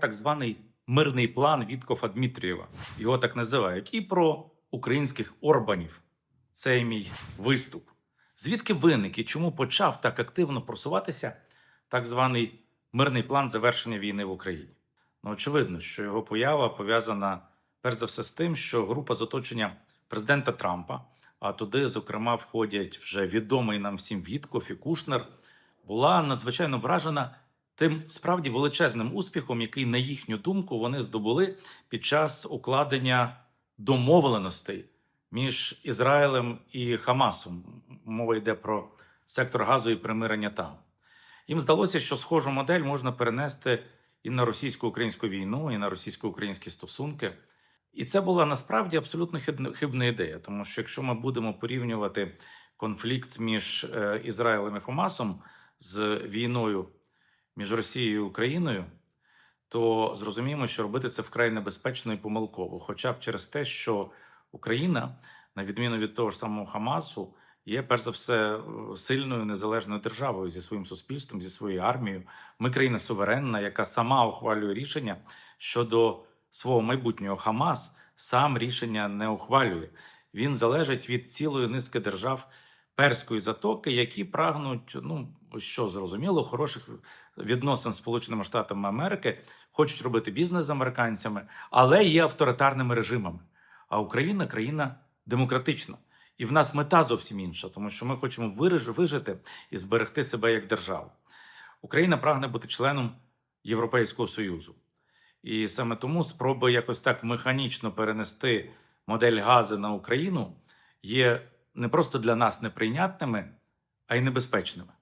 так званий мирний план Віткофа Дмитрієва. Його так називають, і про українських орбанів. Це мій виступ. Звідки виник і чому почав так активно просуватися так званий мирний план завершення війни в Україні? Ну, очевидно, що його поява пов'язана перш за все з тим, що група з оточення президента Трампа, а туди, зокрема, входять вже відомий нам всім Віткоф і Кушнер, була надзвичайно вражена тим справді величезним успіхом, який, на їхню думку, вони здобули під час укладення домовленостей між Ізраїлем і Хамасом. Мова йде про сектор газу і примирення там. Їм здалося, що схожу модель можна перенести і на російсько-українську війну, і на російсько-українські стосунки. І це була насправді абсолютно хибна, ідея, тому що якщо ми будемо порівнювати конфлікт між е, Ізраїлем і Хамасом з війною між Росією і Україною, то зрозуміємо, що робити це вкрай небезпечно і помилково, хоча б через те, що Україна, на відміну від того ж самого Хамасу, є перш за все е, сильною незалежною державою зі своїм суспільством, зі своєю армією. Ми країна суверенна, яка сама ухвалює рішення щодо свого майбутнього Хамас, сам рішення не ухвалює. Він залежить від цілої низки держав перської затоки, які прагнуть, ну що зрозуміло, хороших відносин з Сполученими Штатами Америки, хочуть робити бізнес з американцями, але є авторитарними режимами. А Україна країна демократична. І в нас мета зовсім інша, тому що ми хочемо вижити і зберегти себе як державу. Україна прагне бути членом Європейського Союзу. І саме тому спроби якось так механічно перенести модель гази на Україну є не просто для нас неприйнятними, а й небезпечними.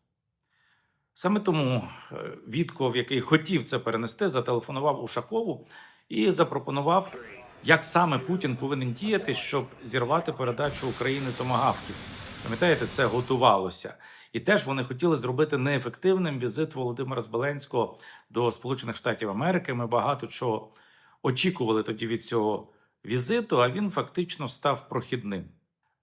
Саме тому е, Вітков, який хотів це перенести, зателефонував Ушакову і запропонував, як саме Путін повинен діяти, щоб зірвати передачу України томагавків. Пам'ятаєте, це готувалося. І теж вони хотіли зробити неефективним візит Володимира Збеленського до Сполучених Штатів Америки. Ми багато чого очікували тоді від цього візиту, а він фактично став прохідним.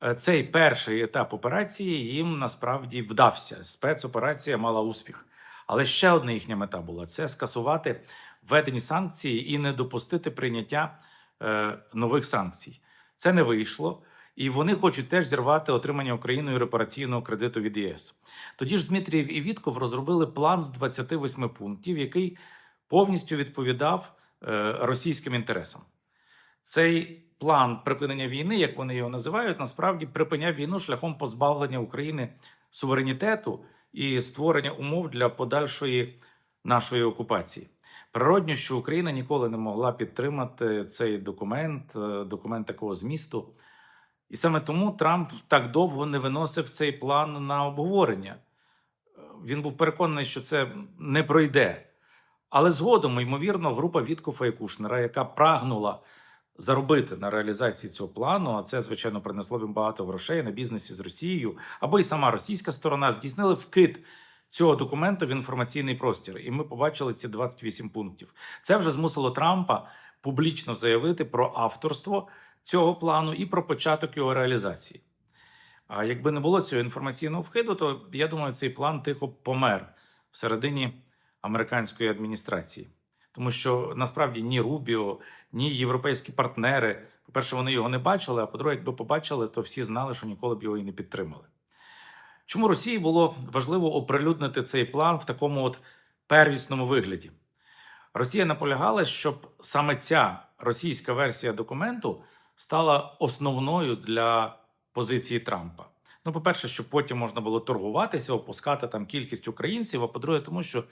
Е, Цей перший етап операції їм насправді вдався. Спецоперація мала успіх. Але ще одна їхня мета була це скасувати введені санкції і не допустити прийняття е, нових санкцій. Це не вийшло. І вони хочуть теж зірвати отримання Україною репараційного кредиту від ЄС. Тоді ж Дмитрієв і Вітков розробили план з 28 пунктів, який повністю відповідав е, російським інтересам. Цей план припинення війни, як вони його називають, насправді припиняв війну шляхом позбавлення України суверенітету і створення умов для подальшої нашої окупації. Природньо, що Україна ніколи не могла підтримати цей документ, е, документ такого змісту. І саме тому Трамп так довго не виносив цей план на обговорення. Е, Він був переконаний, що це не пройде. Але згодом, ймовірно, група Віткофа і яка прагнула заробити на реалізації цього плану, а це, звичайно, принесло їм багато грошей на бізнесі з Росією, або й сама російська сторона здійснили вкид цього документу в інформаційний простір. І ми побачили ці 28 пунктів. Це вже змусило Трампа публічно заявити про авторство цього плану і про початок його реалізації. А якби не було цього інформаційного вкиду, то я думаю, цей план тихо помер всередині американської адміністрації. Тому що насправді ні Рубіо, ні європейські партнери, по-перше, вони його не бачили, а по-друге, якби побачили, то всі знали, що ніколи б його і не підтримали. Чому Росії було важливо оприлюднити цей план в такому от первісному вигляді? Росія наполягала, щоб саме ця російська версія документу стала основною для позиції Трампа. Ну, по-перше, щоб потім можна було торгуватися, опускати там кількість українців. А по-друге, тому що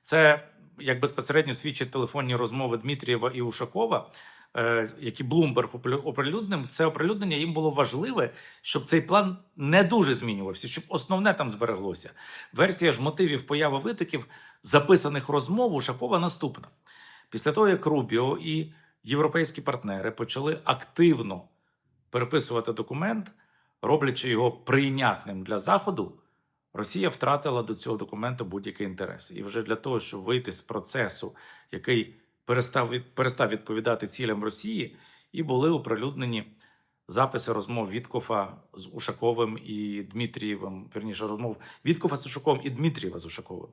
це як безпосередньо свідчать телефонні розмови Дмитрієва і Ушакова, е, які Блумберг оприлю- оприлюднив. Це оприлюднення їм було важливе, щоб цей план не дуже змінювався, щоб основне там збереглося. Версія ж мотивів появи витоків, записаних розмов Ушакова наступна. Після того, як Рубіо і європейські партнери почали активно переписувати документ, роблячи його прийнятним для Заходу, Росія втратила до цього документу будь-який інтерес. І вже для того, щоб вийти з процесу, який перестав, перестав відповідати цілям Росії, і були оприлюднені записи розмов Віткофа з Ушаковим і Дмитрієвим, верніше розмов Віткофа з Ушаковим і Дмитрієва з Ушаковим.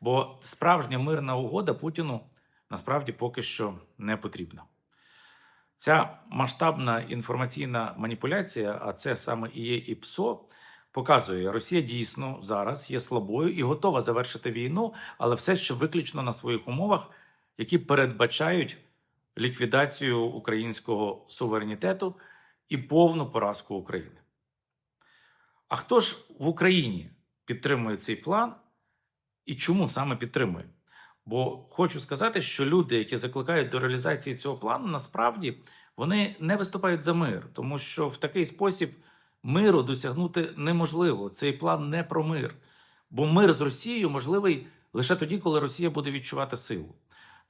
Бо справжня мирна угода Путіну насправді поки що не потрібна. Ця масштабна інформаційна маніпуляція, а це саме і є і ПСО, показує, Росія дійсно зараз є слабою і готова завершити війну, але все ще виключно на своїх умовах, які передбачають ліквідацію українського суверенітету і повну поразку України. А хто ж в Україні підтримує цей план і чому саме підтримує? Бо хочу сказати, що люди, які закликають до реалізації цього плану, насправді вони не виступають за мир, тому що в такий спосіб миру досягнути неможливо. Цей план не про мир. Бо мир з Росією можливий лише тоді, коли Росія буде відчувати силу.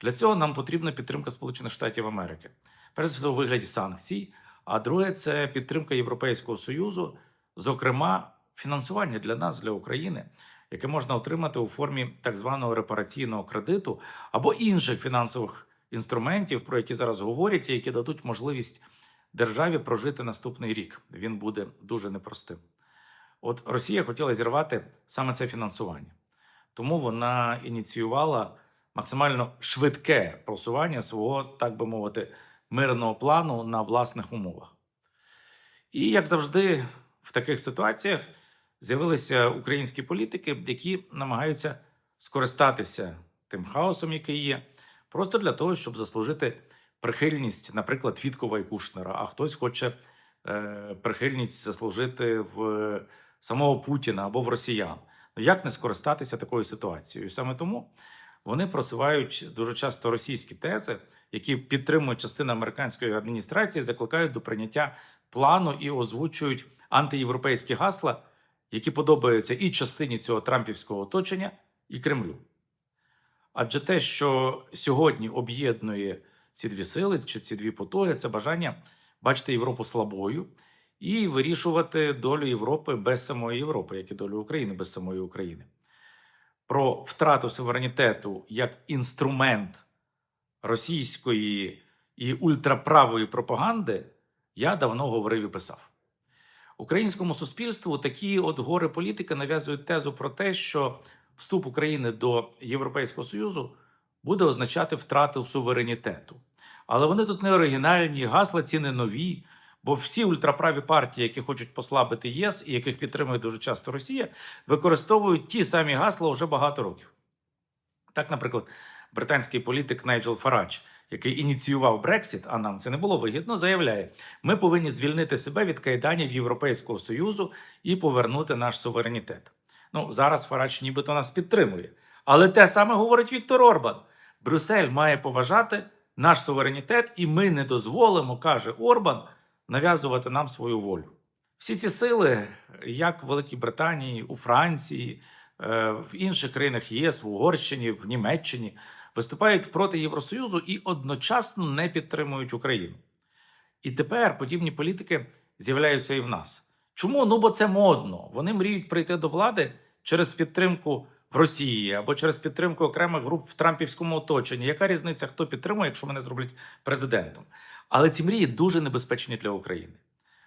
Для цього нам потрібна підтримка Сполучених Штатів Америки, перш за все у вигляді санкцій. А друге це підтримка Європейського Союзу, зокрема, фінансування для нас, для України, яке можна отримати у формі так званого репараційного кредиту або інших фінансових інструментів, про які зараз говорять, і які дадуть можливість державі прожити наступний рік. Він буде дуже непростим. От Росія хотіла зірвати саме це фінансування, тому вона ініціювала максимально швидке просування свого, так би мовити, мирного плану на власних умовах. І як завжди, в таких ситуаціях з'явилися українські політики, які намагаються скористатися тим хаосом, який є, просто для того, щоб заслужити прихильність, наприклад, Фіткова і Кушнера, а хтось хоче е, прихильність заслужити в самого Путіна або в росіян. Ну як не скористатися такою ситуацією? Саме тому вони просувають дуже часто російські тези, які підтримують частина американської адміністрації, закликають до прийняття плану і озвучують антиєвропейські гасла, які подобаються і частині цього трампівського оточення, і Кремлю. Адже те, що сьогодні об'єднує ці дві сили чи ці дві потуги, це бажання бачити Європу слабою і вирішувати долю Європи без самої Європи, як і долю України без самої України. Про втрату суверенітету як інструмент російської і ультраправої пропаганди я давно говорив і писав. Українському суспільству такі от гори політики нав'язують тезу про те, що вступ України до Європейського Союзу буде означати втрату суверенітету. Але вони тут не оригінальні, гасла ці не нові. Бо всі ультраправі партії, які хочуть послабити ЄС і яких підтримує дуже часто Росія, використовують ті самі гасла вже багато років. Так, наприклад, британський політик Найджел Фарадж, який ініціював Брексіт, а нам це не було вигідно, заявляє: ми повинні звільнити себе від кайданів Європейського Союзу і повернути наш суверенітет. Ну, зараз Фарадж нібито нас підтримує. Але те саме говорить Віктор Орбан. Брюссель має поважати наш суверенітет, і ми не дозволимо, каже Орбан, нав'язувати нам свою волю. Всі ці сили, як в Великій Британії, у Франції, е, в інших країнах ЄС, в Угорщині, в Німеччині, виступають проти Євросоюзу і одночасно не підтримують Україну. І тепер подібні політики з'являються і в нас. Чому? Ну бо це модно. Вони мріють прийти до влади через підтримку Росії або через підтримку окремих груп в Трампівському оточенні. Яка різниця, хто підтримує, якщо мене зроблять президентом? Але ці мрії дуже небезпечні для України.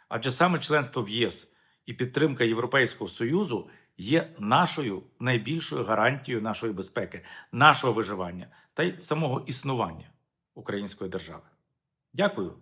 Адже саме членство в ЄС і підтримка Європейського Союзу є нашою найбільшою гарантією нашої безпеки, нашого виживання та й самого існування української держави. Дякую.